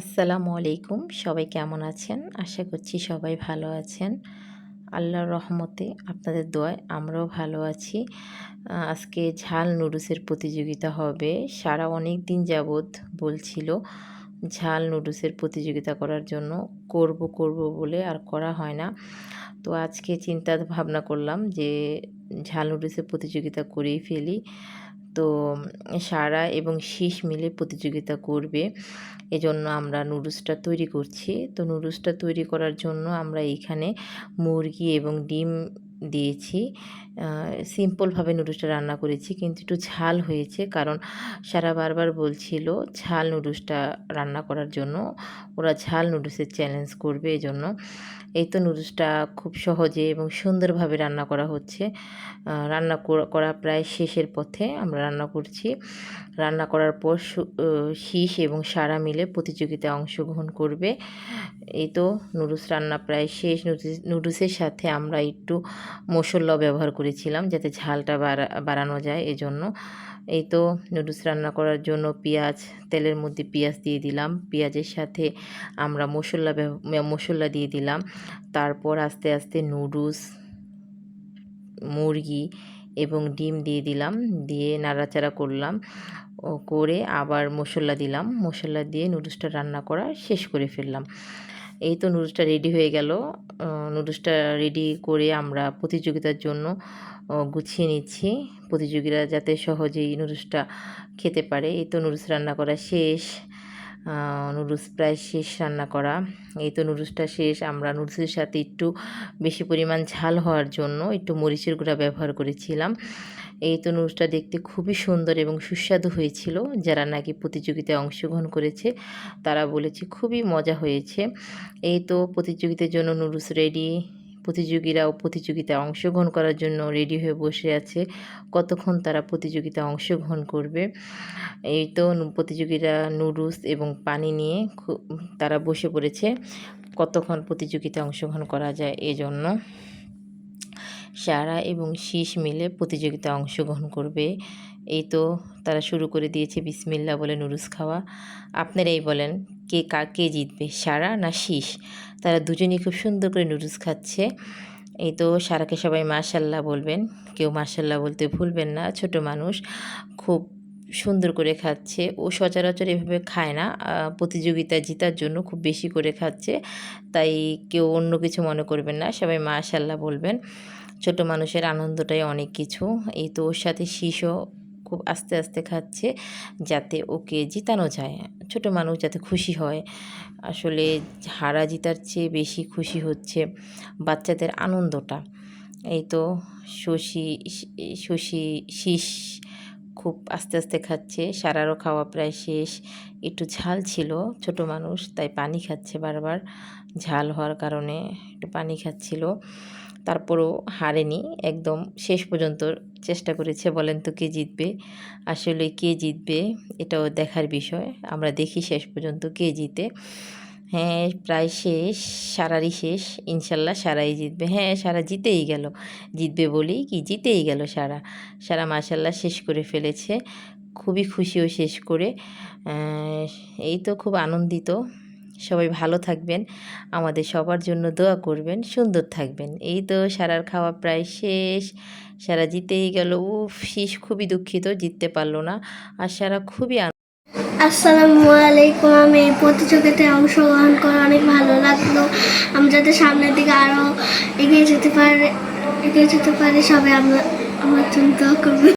আসসালামু আলাইকুম। সবাই কেমন আছেন? আশা করছি সবাই ভালো আছেন। আল্লাহর রহমতে আপনাদের দোয়ায় আমরাও ভালো আছি। আজকে ঝাল নুডলসের প্রতিযোগিতা হবে। সারা অনেক দিন যাবৎ বলছিল, ঝাল নুডলসের প্রতিযোগিতা করার জন্য করব করব বলে আর করা হয় না। তো আজকে চিন্তা ভাবনা করলাম যে ঝাল নুডলসের প্রতিযোগিতা করেই ফেলি। তো সারা এবং শীষ মিলে প্রতিযোগিতা করবে। এজন্য আমরা নুডলসটা তৈরি করছি। তো নুডলসটা তৈরি করার জন্য আমরা এখানে মুরগি এবং ডিম দিয়েছি। সিম্পলভাবে নুডলসটা রান্না করেছি, কিন্তু একটু ঝাল হয়েছে। কারণ সারা বারবার বলছিল ঝাল নুডলসটা রান্না করার জন্য। ওরা ঝাল নুডলসের চ্যালেঞ্জ করবে এই জন্য এই তো নুডলসটা খুব সহজে এবং সুন্দরভাবে রান্না করা হচ্ছে। রান্না করা- করা প্রায় শেষের পথে আমরা রান্না করছি। রান্না করার পর শীষ এবং সারা মিলে প্রতিযোগিতায় অংশগ্রহণ করবে। এই তো নুডলস রান্না প্রায় শেষ। নুডলস নুডলসের সাথে আমরা একটু মশলা ব্যবহার করেছিলাম যাতে ঝালটা বাড়া বাড়ানো যায় এজন্য। এই তো নুডলস রান্না করার জন্য পেঁয়াজ, তেলের মধ্যে পেঁয়াজ দিয়ে দিলাম। পেঁয়াজের সাথে আমরা মশলা মশলা দিয়ে দিলাম। তারপর আস্তে আস্তে নুডলস, মুরগি এবং ডিম দিয়ে দিলাম। দিয়ে নাড়াচাড়া করলাম। ও করে আবার মশলা দিলাম। মশলা দিয়ে নুডলসটা রান্না করা শেষ করে ফেললাম। এই তো নুডলসটা রেডি হয়ে গেল। নুডলসটা রেডি করে আমরা প্রতিযোগিতার জন্য গুছিয়ে নিচ্ছি। প্রতিযোগীরা যাতে সহজেই নুডলসটা খেতে পারে। এই তো নুডলস রান্না করা শেষ। নুডলস প্রায় শেষ রান্না করা। এই তো নুডলসটা শেষ। আমরা নুডলসের সাথে একটু বেশি পরিমাণ ঝাল হওয়ার জন্য একটু মরিচের গুঁড়া ব্যবহার করেছিলাম। এই তো নুডলসটা দেখতে খুবই সুন্দর এবং সুস্বাদু হয়েছিল। যারা নাকি প্রতিযোগিতায় অংশগ্রহণ করেছে, তারা বলেছে খুবই মজা হয়েছে। এই তো প্রতিযোগিতার জন্য নুডলস রেডি। প্রতিযোগীরাও প্রতিযোগিতায় অংশগ্রহণ করার জন্য রেডি হয়ে বসে আছে। কতক্ষণ তারা প্রতিযোগিতায় অংশগ্রহণ করবে? এই তো প্রতিযোগীরা নুডলস এবং পানি নিয়ে তারা বসে পড়েছে। কতক্ষণ প্রতিযোগিতায় অংশগ্রহণ করা যায় এজন্য? সারা এবং শীষ মিলে প্রতিযোগিতায় অংশগ্রহণ করবে। এই তো তারা শুরু করে দিয়েছে বিসমিল্লা বলে নুডলস খাওয়া। আপনারাই বলেন, কে কা, কে জিতবে, সারা না শীষ? তারা দুজনেই খুব সুন্দর করে নুডলস খাচ্ছে। এই তো সারাকে সবাই মাশাল্লাহ বলবেন। কেউ মাশাল্লাহ বলতে ভুলবেন না, ছোট মানুষ খুব সুন্দর করে খাচ্ছে। ও সচরাচর এভাবে খায় না প্রতিযোগিতা জেতার জন্য খুব বেশি করে খাচ্ছে। তাই কেউ অন্য কিছু মনে করবেন না, সবাই মাশাল্লাহ বলবেন। ছোট মানুষের আনন্দটাই অনেক কিছু। এই তো ওর সাথে শিশু খুব আস্তে আস্তে খাচ্ছে যাতে ওকে জিতানো যায়। ছোট মানুষ যাতে খুশি হয়। আসলে হারা জিতার চেয়ে বেশি খুশি হচ্ছে বাচ্চাদের আনন্দটা। এই তো শশী শশী শীষ খুব আস্তে আস্তে খাচ্ছে। সারারও খাওয়া প্রায় শেষ। একটু ঝাল ছিল ছোট মানুষ, তাই পানি খাচ্ছে বারবার। ঝাল হওয়ার কারণে একটু পানি খাচ্ছিল। তারপরও হারেনি, একদম শেষ পর্যন্ত চেষ্টা করেছে বলেন তো কে জিতবে। আসলে কে জিতবে এটাও দেখার বিষয়, আমরা দেখি শেষ পর্যন্ত কে জিতে। হ্যাঁ প্রায় শেষ, সারারই শেষ, ইনশাল্লাহ সারাই জিতবে। হ্যাঁ সারা জিতেই গেল, জিতবে বলেই কি, জিতেই গেল সারা। সারা মাশাল্লাহ শেষ করে ফেলেছে, খুবই খুশিও শেষ করে। এই তো খুব আনন্দিত। সবাই ভালো থাকবেন। আমাদের সবার জন্য দোয়া করবেন, সুন্দর থাকবেন। এই তো সারার খাওয়া প্রায় শেষ। সারা জিতেই গেল। উফ, শীষ খুবই দুঃখিত, জিততে পারল না। আর সারা খুবই আসসালামু আলাইকুম। আমি এই প্রতিযোগিতায় অংশগ্রহণ করে অনেক ভালো লাগল। আমি যাতে সামনের দিকে আরও এগিয়ে যেতে পারে এগিয়ে যেতে পারি, সবাই আমরা আমার জন্য দোয়া করবে